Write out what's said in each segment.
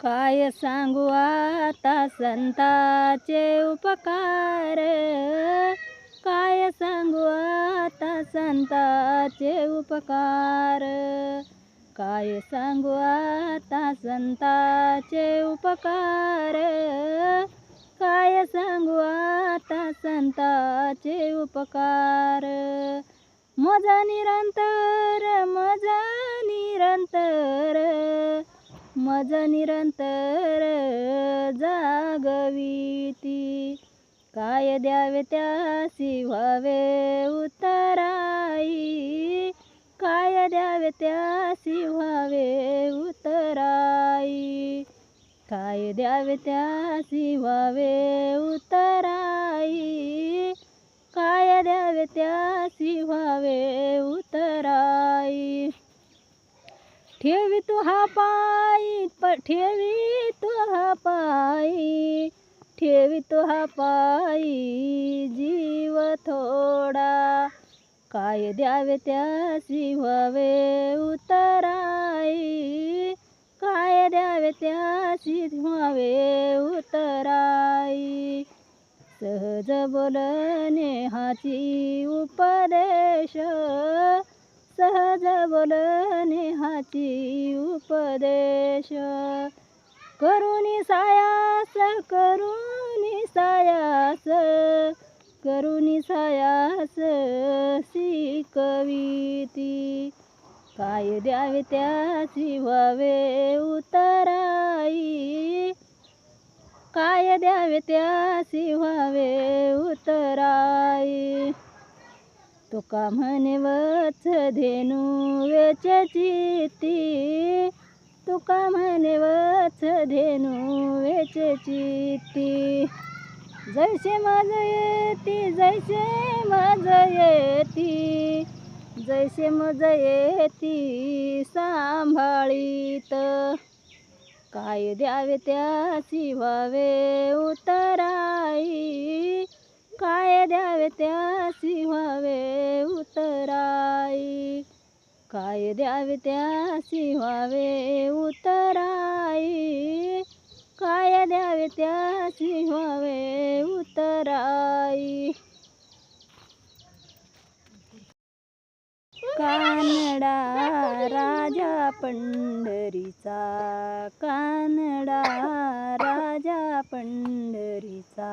काय सांगू आता संताचे उपकार? काय सांगू आता संताचे उपकार? काय सांगू आता संताचे उपकार? काय सांगू आता संताचे उपकार? मजा निरंतर मजा निरंतर. मज निरंतर जागविती. काय द्यावे त्यासी व्हावे उतराई काय द्यावे त्यासी व्हावे उतराई काय द्यावे त्यासी व्हावे उतराई काय द्यावे त्यासी व्हावे उतराई ठेवी तू हा पायी प ठेवी तू हा पायी ठेवी तू हा पायी जीव थोडा. काय द्यावे त्यासी व्हावे उतराई? काय द्यावे त्यासी व्हावे उतराई? सहज बोलणे हाची उपदेश. सहज बोलणे हाची उपदेश. करुणी सायास करुणी सायास करुणी सायास शिकविती. काय द्यावे त्याची व्हावे उतराई. काय द्यावे त्याची व्हावे उतराई. तुका म्हणे वत्स धेनू वेचचिती तुका म्हणे वत्स धेनू वेचचिती जैसे माझ येती जैसे माझ येती जैसे मज येती सांभाळीत. काय द्यावे त्याची व्हावे उतराई? काय द्यावे त्यासी व्हावे उतराई? काय द्यावे त्यासी व्हावे उतराई? काय द्यावे त्यासी व्हावे उतराई? कानडा राजा पंढरीचा कानडा राजा पंढरीचा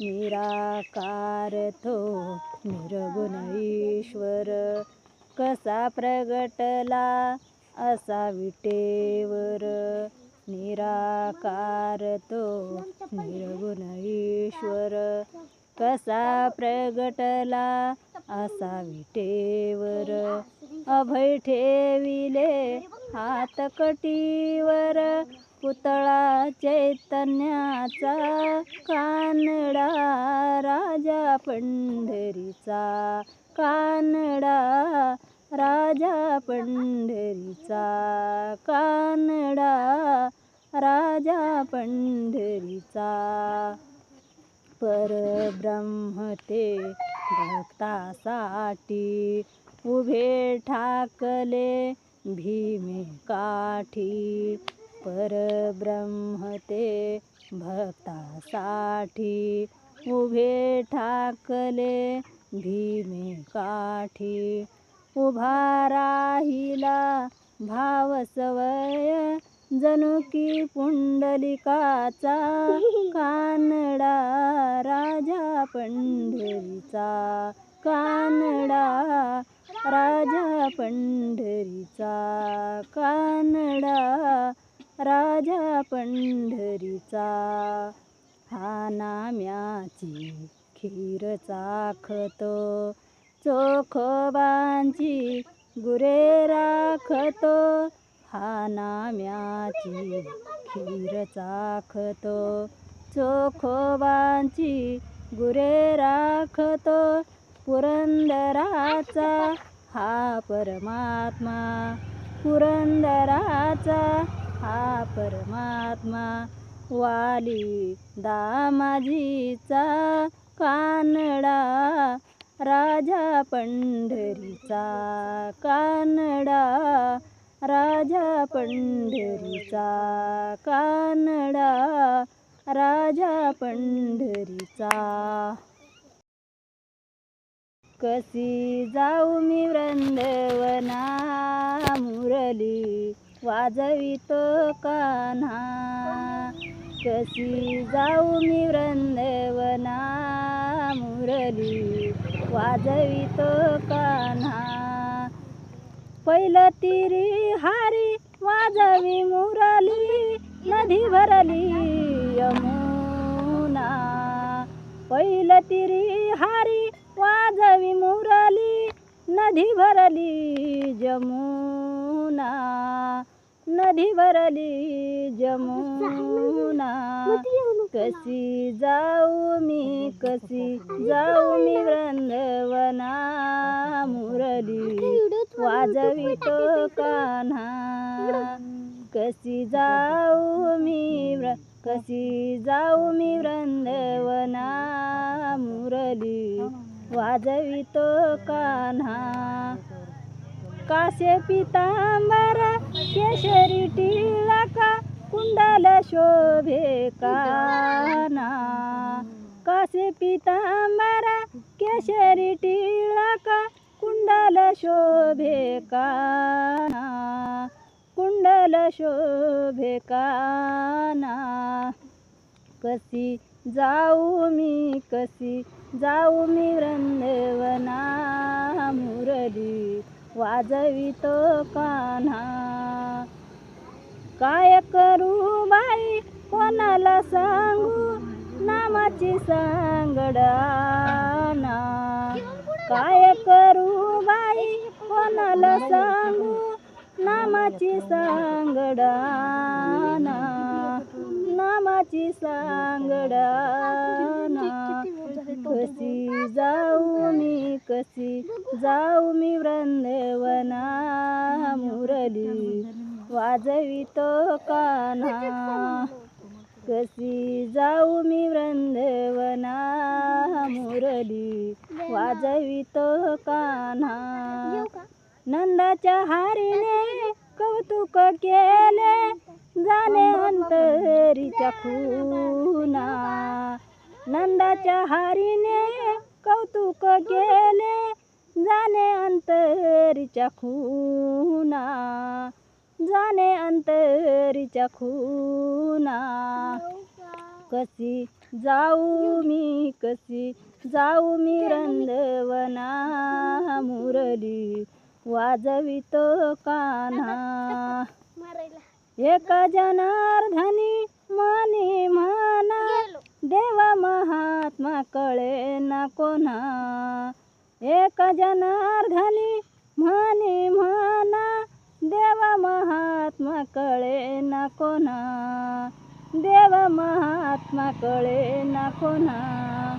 निराकार तो निर्गुण ईश्वर कसा प्रगटला असा विटेवर. निराकार तो निर्गुण ईश्वर कसा प्रगटला असा विटेवर. अभय ठेविले हात कटीवर. पुतळा चैतन्याचा कानडा राजा पंढरीचा कानडा राजा पंढरीचा कानडा राजा पंढरीचा. परब्रह्म ते भक्तासाठी उभे ठाकले भीमे काठी. परब्रह्म ते भक्तासाठी उभे ठाकले भीमे काठी. उभा राहिला भावसवय जणू पुंडलिकाचा कानडा राजा पंढरीचा कानडा राजा पंढरीचा कानडा राजा पंढरीचा. हा नाम्याची खीर चाखतो. खीर चाखतो. चोखोबांची गुरे राखतो. पुरंदराचा हा परमात्मा. पुरंदराचा हा परमात्मा वाली दामाजीचा कानडा राजा पंढरीचा कानडा राजा पंढरीचा कानडा राजा पंढरीचा. कशी जाऊ मी वृंदवना मुरली वाजवितो कान्हा. कशी जाऊ मी वृंदवना मुरली. वाजवितो कान्हा. पहिलं तिरी हारी वाजवी मुरली. नदी भरली यमुना. पहिलं तिरी हारी वाजवी मुरली. नदी भरली जमुना नदी भरली जमुना. कशी जाऊ मी कशी जाऊ मी वृंदवना मुरली. वाजवितो कान्हा. कशी जाऊ मी व्र कशी जाऊ मी वृंदवना मुरली. वाजवितो कान्हा. कासे पितांबरा शोभे काना. कसे पितांबरा केशरी टिळका कुंडल शोभे काना. कुंडल शोभे काना. कशी जाऊ मी कशी जाऊ मी वृंदवना. मुरली वाजवितो कान्हा. काय करू बाई? कोणाला सांगू? नामाची सांगडाना. काय करू बाई? कोणाला सांगू? नामाची सांगडाना. नामाची सांगडाना. कशी जाऊ मी? कशी जाऊ मी? वृंदवना मुरली. वाजवितो कान्हा. कशी जाऊ मी वृंदवना मुरली. वाजवितो कान्हा. नंदाच्या हारीने कौतुक केले जाणे अंतरीच्या खूना. नंदाच्या हारीने कौतुक केले जाणे अंतरीच्या खुना. जाणे अंतरीच्या खुना कशी जाऊ मी कशी जाऊ मी रंदवना मुरली वाजवितो कान्हा. एक जनार्धनी माने माना देव महात्मा कळे ना कोणा. एक जनार्धनी माने म्हणा देव महात्मा कळे ना कोणा. देव महात्मा कळे ना कोणा.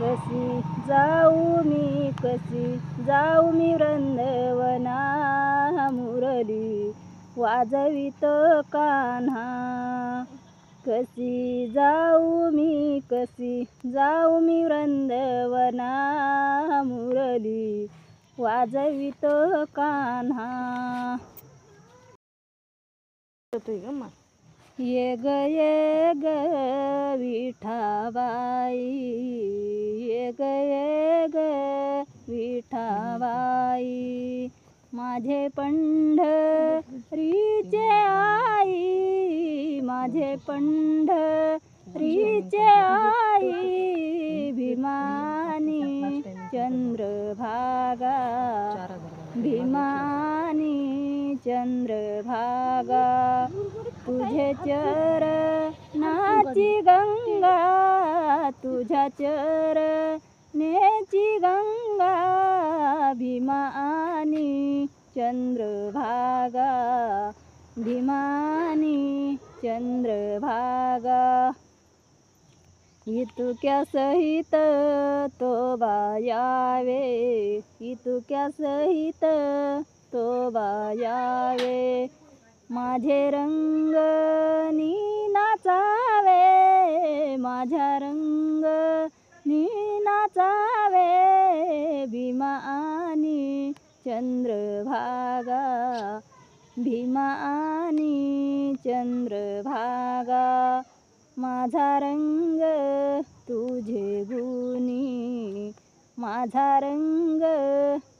कशी जाऊ मी कशी जाऊ मी वृंदवना मुरली. वाजवित कान्हा. कशी जाऊ मी कशी जाऊ मी वृंदवना मुरली. वाजवित कान्हा. ये ग ये ग विठाबाई ये ग ये ग विठाबाई माझे पंढरीचे आई माझे पंढरीचे आई भीमानी चंद्रभागा भीमानी चंद्रभागा. तुझे चरणाची गंगा तुझ्या चरण्याची गंगा भीमा आणि चंद्रभागा भीमानी चंद्रभागा. इतुक्या सहित तो बायावे इतुक्या सहित तो बायावे. माझे रंगनी नाचावे माझ्या रंग नी नाचावे भीमा आणि चंद्रभागा भीमा आणि चंद्रभागा माझा रंग तुझे गुणी माझा रंग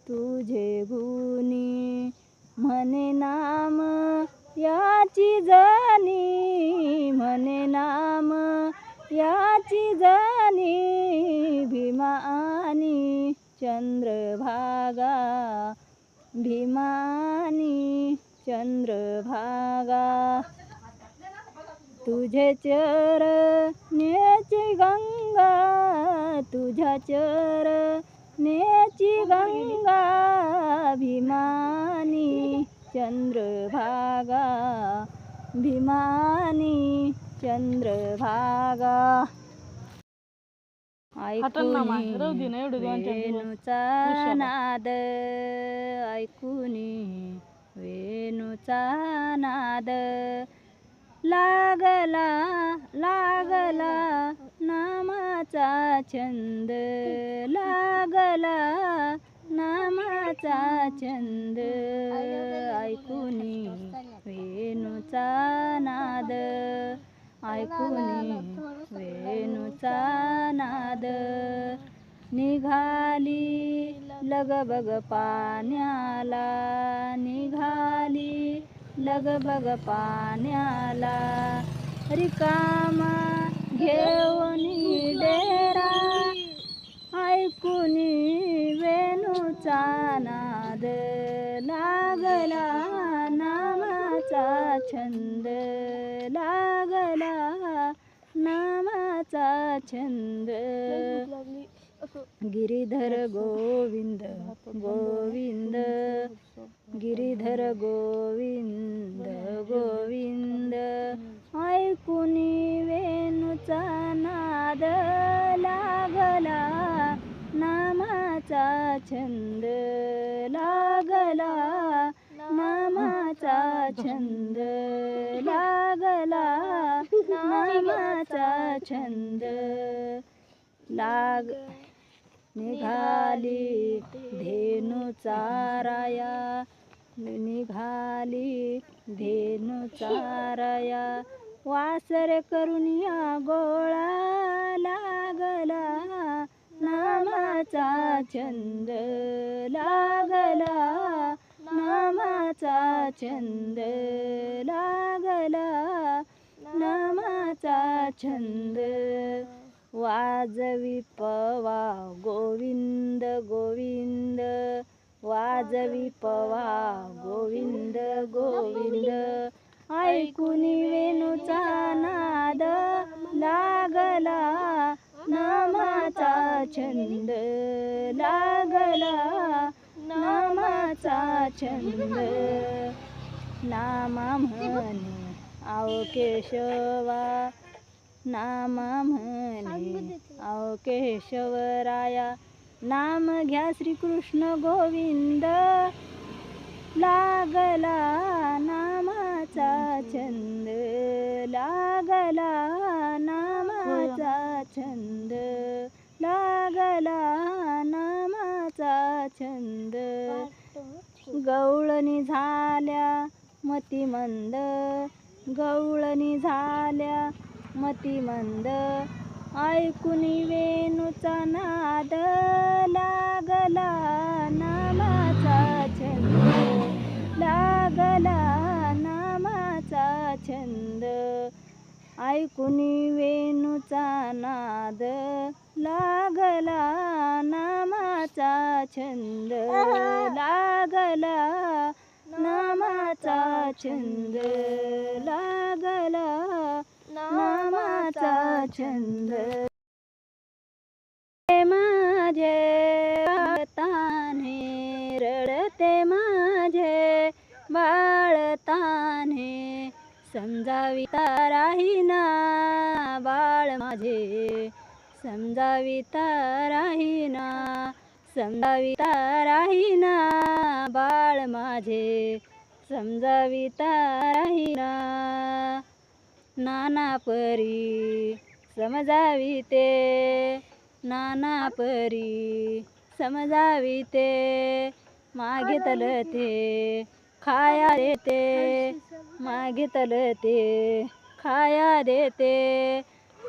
तुझे गुणी म्हणे नाम याची जनी म्हणे नाम याची जनी भीमानी चंद्रभागा भीमानी चंद्रभागा. तुझे नेची गंगा तुझ्या नेची गंगा भीमानी चंद्रभागा भीमानी चंद्रभागा. वेणूचा. नाद. ऐकुनी वेणूचा नाद. लागला लागला नामाचा छंद. लागला नामाचा छंद. ऐकुनी वेणूचा नाद. ऐकुनी वेणूचा नाद. निघाली लगबग पाण्याला. निघाली लगबग पाण्याला. रिकामा घेऊन डेरा ऐकुनी वेणूचा नाद लागला नामाचा छंद लागला नामाचा छंद. गिरीधर गोविंद गोविंद गिरीधर गोविंद गोविंद ऐकुनी वेणूचा नाद लागला नामाचा छंद लागला. नामाचा छंद लागला. नामाचा छंद लाग निघाली धेनू चाराया निघाली धेनू चाराया वासर या गोळा लागला. नामाचा छंद लागला. नामाचा छंद लागला. नामाचा छंद वाजवी पवा गोविंद गोविंद. वाजवी पवा गोविंद गोविंद. ऐकुनी छंद लागला नामाचा छंद. नामा म्हणे आव केशवा नामा म्हणे आव केशवराया नाम घ्या श्रीकृष्ण गोविंद. लागला नामाचा छंद. लागला नामाचा छंद. लागला नामाचा छंद. गवळणी झाल्या मतीमंद गवळणी झाल्या मतीमंद ऐकून वेणूचा नाद लागला नामाचा छंद. लागला नामाचा छंद. ऐकुनी वेणूचा नाद छंद लागला नामाचा छंद. लागला नामाचा छंद. माझे ताने रडते माझे बाळ तान्हे समजाविता राहीना बाळ माझे. समजाविता राहीना समजाविता राहीना बाळ माझे. समजाविता राहीना नाना परी. समजाविते नाना परी. समजाविते मागितल ते खाया देते मागितल ते खाया देते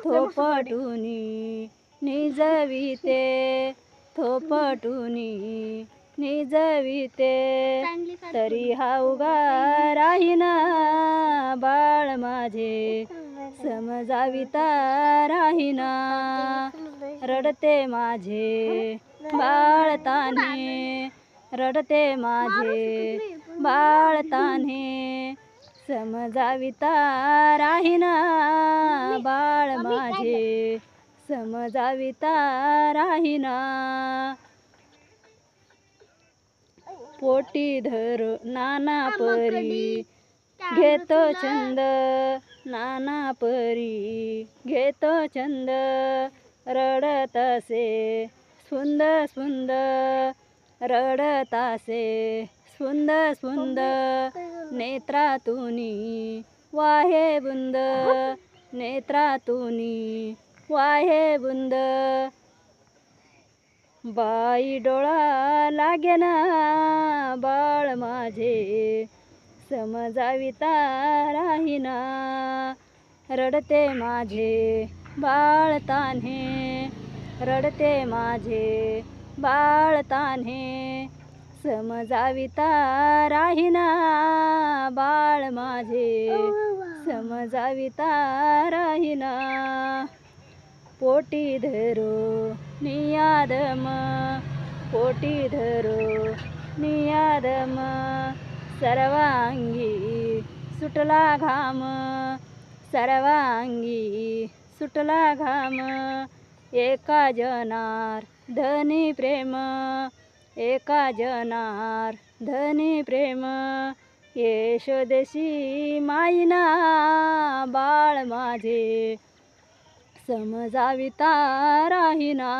थोपटुनी निजविते. थोपटुनी निजविते तरी हा उगा राहीना बाळ माझे. समजाविता राहीना रडते माझे. बाळ ताने रडते माझे. बाळ ताने समजाविता राहीना बाळ माझे. समजाविता राहीना. पोटी धर नाना परी. घेतो छंद नाना परी. घेतो छंद रडत असे सुंदर सुंदर रडत असे सुंदर सुंदर नेत्रातुनी वाहे बुंद नेत्रातुनी वाहे बुंद. बाई डोळा लागेना बाळ माझे. समजाविता राहीना. रडते माझे बाळ तान्हे. रडते माझे बाळ तान्हे. समजाविता राहीना बाळ माझे. समजाविता राहीना. पोटी धरो नियादम पोटी धरो नियादम सर्वांगी सुटला घाम सर्वांगी सुटला घाम एका जनार धनी प्रेम एका जनार धनी प्रेम येशोदशी माईना बाळ माझे समजाविता राहीना.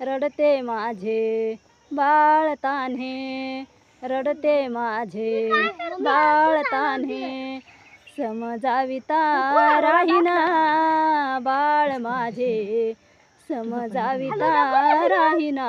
रडते माझे बाळ तान्हे रडते माझे बाळ तान्हे समजाविता राहीना. बाळ माझे समजाविता राहीना.